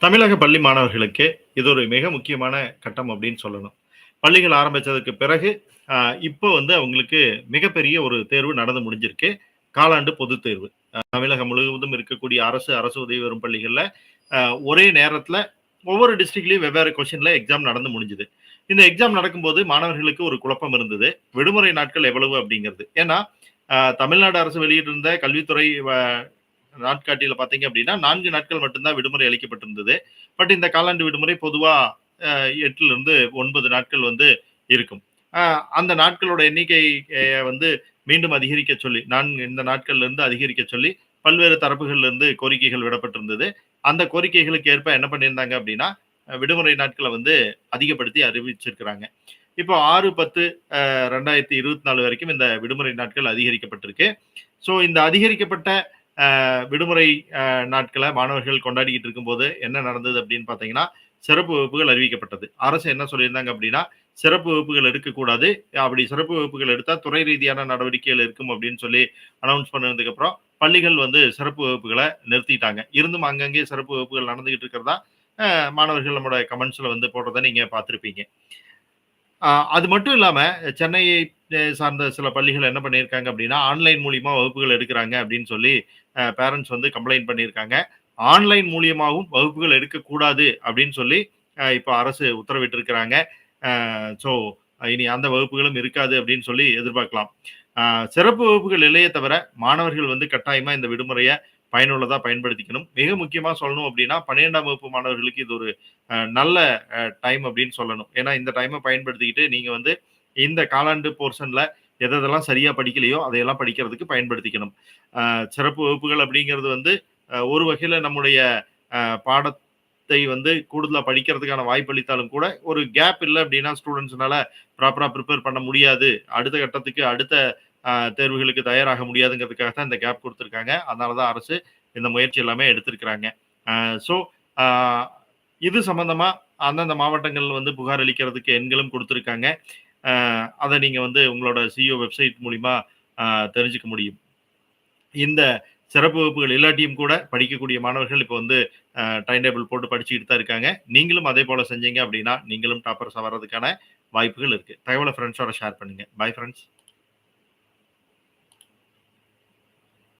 தமிழக பள்ளி மாணவர்களுக்கு இது ஒரு மிக முக்கியமான கட்டம் அப்படின்னு சொல்லணும். பள்ளிகள் ஆரம்பித்ததுக்கு பிறகு, இப்போ வந்து அவங்களுக்கு மிகப்பெரிய ஒரு தேர்வு நடந்து முடிஞ்சிருக்கு. காலாண்டு பொதுத் தேர்வு. தமிழகம் முழுவதும் இருக்கக்கூடிய அரசு, அரசு உதவி வரும் பள்ளிகளில் ஒரே நேரத்தில் ஒவ்வொரு டிஸ்ட்ரிக்ட்லேயும் வெவ்வேறு கொஷினில் எக்ஸாம் நடந்து முடிஞ்சுது இந்த எக்ஸாம் நடக்கும்போது மாணவர்களுக்கு ஒரு குழப்பம் இருந்தது. விடுமுறை நாட்கள் எவ்வளவு அப்படிங்கிறது. ஏன்னா, தமிழ்நாடு அரசு வெளியிட்டிருந்த கல்வித்துறை வ நாட்காட்டியில பார்த்தீங்க அப்படின்னா, நான்கு நாட்கள் மட்டும்தான் விடுமுறை அளிக்கப்பட்டிருந்தது. பட் இந்த காலாண்டு விடுமுறை பொதுவா அ 8லிருந்து 9 நாட்கள் வந்து இருக்கும். அந்த நாட்களோட எண்ணிக்கை வந்து மீண்டும் அதிகரிக்க சொல்லி, நான் இந்த நாட்கள்லருந்து அதிகரிக்க சொல்லி, பல்வேறு தரப்புகள்ல இருந்து கோரிக்கைகள் விடப்பட்டிருந்தது. அந்த கோரிக்கைகளுக்கு ஏற்ப என்ன பண்ணியிருந்தாங்க அப்படின்னா, விடுமுறை நாட்களை வந்து அதிகப்படுத்தி அறிவிச்சிருக்கிறாங்க. இப்போ 6, 10 அ 2024 வரைக்கும் இந்த விடுமுறை நாட்கள் அதிகரிக்கப்பட்டிருக்கு. ஸோ இந்த அதிகரிக்கப்பட்ட விடுமுறை நாட்களை மாணவர்கள் கொண்டாடிக்கிட்டு இருக்கும்போது, என்ன நடந்தது அப்படின்னு பார்த்தீங்கன்னா, சிறப்பு வகுப்புகள் அறிவிக்கப்பட்டது. அரசு என்ன சொல்லியிருந்தாங்க அப்படின்னா, சிறப்பு வகுப்புகள் எடுக்கக்கூடாது. அப்படி சிறப்பு வகுப்புகள் எடுத்தால் துறை ரீதியான நடவடிக்கைகள் இருக்கும் அப்படின்னு சொல்லி அனௌன்ஸ் பண்ணதுக்கப்புறம் பள்ளிகள் வந்து சிறப்பு வகுப்புகளை நிறுத்திட்டாங்க. இருந்தும் அங்கங்கே சிறப்பு வகுப்புகள் நடந்துகிட்டு இருக்கிறதா, மாணவர்கள் நம்மளோட கமெண்ட்ஸில் வந்து போடுறத நீங்கள் பார்த்துருப்பீங்க அது மட்டும் இல்லாம, சென்னையை சார்ந்த சில பள்ளிகள் என்ன பண்ணியிருக்காங்க அப்படின்னா, ஆன்லைன் மூலியமா வகுப்புகள் எடுக்கிறாங்க அப்படின்னு சொல்லி, பேரண்ட்ஸ் வந்து கம்ப்ளைண்ட் பண்ணியிருக்காங்க. ஆன்லைன் மூலியமாகவும் வகுப்புகள் எடுக்கக்கூடாது அப்படின்னு சொல்லி, இப்போ அரசு உத்தரவிட்டிருக்கிறாங்க. ஸோ இனி அந்த வகுப்புகளும் இருக்காது அப்படின்னு சொல்லி எதிர்பார்க்கலாம். சிறப்பு வகுப்புகள் இல்லையே தவிர, மாணவர்கள் வந்து கட்டாயமா இந்த விடுமுறையை பயனுள்ளதாக பயன்படுத்திக்கணும். மிக முக்கியமாக சொல்லணும் அப்படின்னா, 12ஆம் வகுப்பு மாணவர்களுக்கு இது ஒரு நல்ல டைம் அப்படின்னு சொல்லணும். ஏன்னா இந்த டைமை பயன்படுத்திக்கிட்டு நீங்கள் வந்து இந்த காலாண்டு போர்ஷனில் எதெல்லாம் சரியாக படிக்கலையோ, அதையெல்லாம் படிக்கிறதுக்கு பயன்படுத்திக்கணும். சிறப்பு வகுப்புகள் அப்படிங்கிறது வந்து, ஒரு வகையில் நம்முடைய பாடத்தை வந்து கூடுதலாக படிக்கிறதுக்கான வாய்ப்பு அளித்தாலும் கூட, ஒரு கேப் இல்லை அப்படின்னா ஸ்டூடெண்ட்ஸ்னால ப்ராப்பராக ப்ரிப்பேர் பண்ண முடியாது. அடுத்த கட்டத்துக்கு அடுத்த தேர்வுகளுக்கு தயாராக முடியாதுங்கிறதுக்காக தான் இந்த கேப் கொடுத்துருக்காங்க அதனால தான் அரசு இந்த முயற்சி எல்லாமே எடுத்திருக்கிறாங்க. ஸோ இது சம்மந்தமாக அந்தந்த மாவட்டங்கள் வந்து புகார் அளிக்கிறதுக்கு எண்களும் கொடுத்துருக்காங்க அதை நீங்கள் வந்து உங்களோட சிஇஓ வெப்சைட் மூலிமா தெரிஞ்சுக்க முடியும். இந்த சிறப்பு வகுப்புகள் இல்லாட்டியும் கூட படிக்கக்கூடிய மாணவர்கள் இப்போ வந்து டைம் டேபிள் போட்டு படிச்சுக்கிட்டு தான் இருக்காங்க. நீங்களும் அதே போல் செஞ்சீங்க அப்படின்னா, நீங்களும் டாப்பர்ஸ் வர்றதுக்கான வாய்ப்புகள் இருக்குது தகவலை ஃப்ரெண்ட்ஸோட ஷேர் பண்ணுங்கள் பை ஃப்ரெண்ட்ஸ்